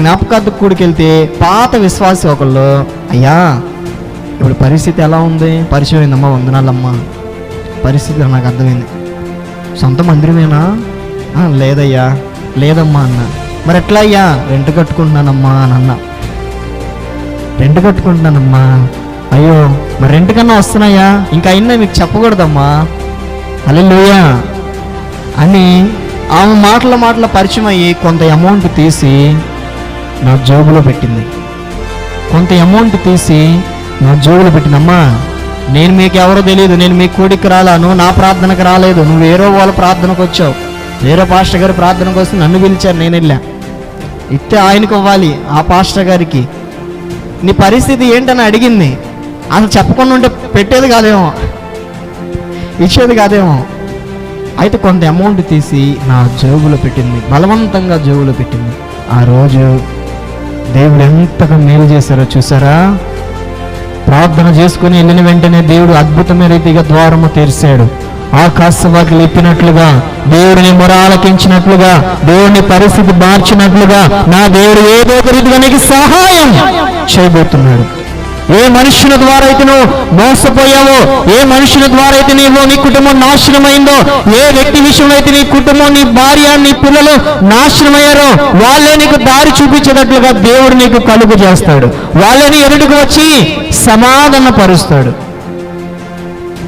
జ్ఞాపకార్థ కూడికెళ్తే పాత విశ్వాసి ఒకళ్ళు అయ్యా ఇప్పుడు పరిస్థితి ఎలా ఉంది? పరిచయం అయిందమ్మా వందనాలమ్మా. పరిస్థితి నాకు అర్థమైంది. సొంత మందిరమేనా? లేదయ్యా లేదమ్మా అన్న. మరి ఎట్లా అయ్యా రెంట్ కట్టుకుంటున్నానమ్మా అని అన్న. రెంట్ కట్టుకుంటున్నానమ్మా? అయ్యో మరి రెంట్ కన్నా వస్తున్నాయా? ఇంకా అయినా మీకు చెప్పకూడదమ్మా. అల్లెలుయా అని ఆమె మాటల మాటల పరిచయం అయ్యి కొంత అమౌంట్ తీసి నా జోబులో పెట్టింది. కొంత అమౌంట్ తీసి నా జోబులో పెట్టిందమ్మా నేను మీకు ఎవరో తెలియదు నేను మీ కూడికి రాలా నువ్వు నా ప్రార్థనకు రాలేదు నువ్వు వేరే వాళ్ళ ప్రార్థనకు వచ్చావు. వేరే పాస్టర్ గారి ప్రార్థనకు వస్తే నన్ను పిలిచారు నేను వెళ్ళా. ఇస్తే ఆయనకు ఇవ్వాలి ఆ పాస్టర్ గారికి. నీ పరిస్థితి ఏంటని అడిగింది. అసలు చెప్పకుండా ఉంటే పెట్టేది కాదేమో. ఇచ్చేది కాదేమో. అయితే కొంత అమౌంట్ తీసి నా జేబులో పెట్టింది బలవంతంగా జేబులో పెట్టింది. ఆ రోజు దేవుడు ఎంతగా మేలు చేశారో చూసారా? ప్రార్థన చేసుకుని వెళ్ళిన వెంటనే దేవుడు అద్భుతమైన రీతిగా ద్వారము తెరిచాడు. ఆకాశవాకి ఎప్పినట్లుగా దేవుడిని మొరాలకించినట్లుగా దేవుడిని పరిస్థితి మార్చినట్లుగా నా దేవుడు ఏదో ఒక రీతిగా నీకు సహాయం చేయబోతున్నాడు. ఏ మనుషుల ద్వారా అయితే నువ్వు మోసపోయావో ఏ మనుషుల ద్వారా అయితే నీవు నీ కుటుంబం నాశనమైందో ఏ వ్యక్తి విషయంలో అయితే నీ కుటుంబం నీ భార్య నీ పిల్లలు నాశనమయ్యారో వాళ్ళే నీకు దారి చూపించేటట్లుగా దేవుడు నీకు కలుగు చేస్తాడు. వాళ్ళని ఎదుటికి వచ్చి సమాధాన పరుస్తాడు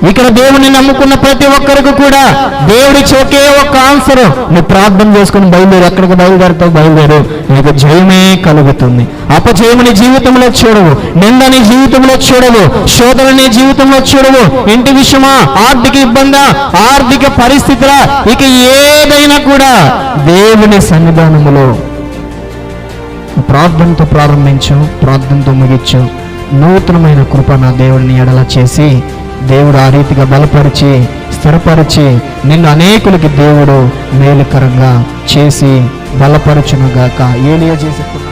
ఇక్కడ దేవుని నమ్ముకున్న ప్రతి ఒక్కరికి కూడా దేవుడిచ్చే ఒకే ఒక్క ఆన్సర్ నువ్వు ప్రార్థన చేసుకుని బయలుదేరు. ఎక్కడికి బయలుదేరుతావు? బయలుదేరు. నీకు జయమే కలుగుతుంది. అపజయముని జీవితంలో చూడవు. నింద నీ జీవితంలో చూడవు. శోధన నీ జీవితంలో చూడవు. ఇంటి విషయమా? ఆర్థిక ఇబ్బందా? ఆర్థిక పరిస్థితుల? ఇక ఏదైనా కూడా దేవుని సన్నిధానములో ప్రార్థనతో ప్రారంభించు ప్రార్థనతో ముగించు. నూతనమైన కృప నా దేవుడిని ఎడల చేసి దేవుడు ఆ రీతిగా బలపరిచి స్థిరపరిచి నిన్ను అనేకులకి దేవుడు మేలుకరంగా చేసి బలపరచునుగాక. ఏలియా చేసి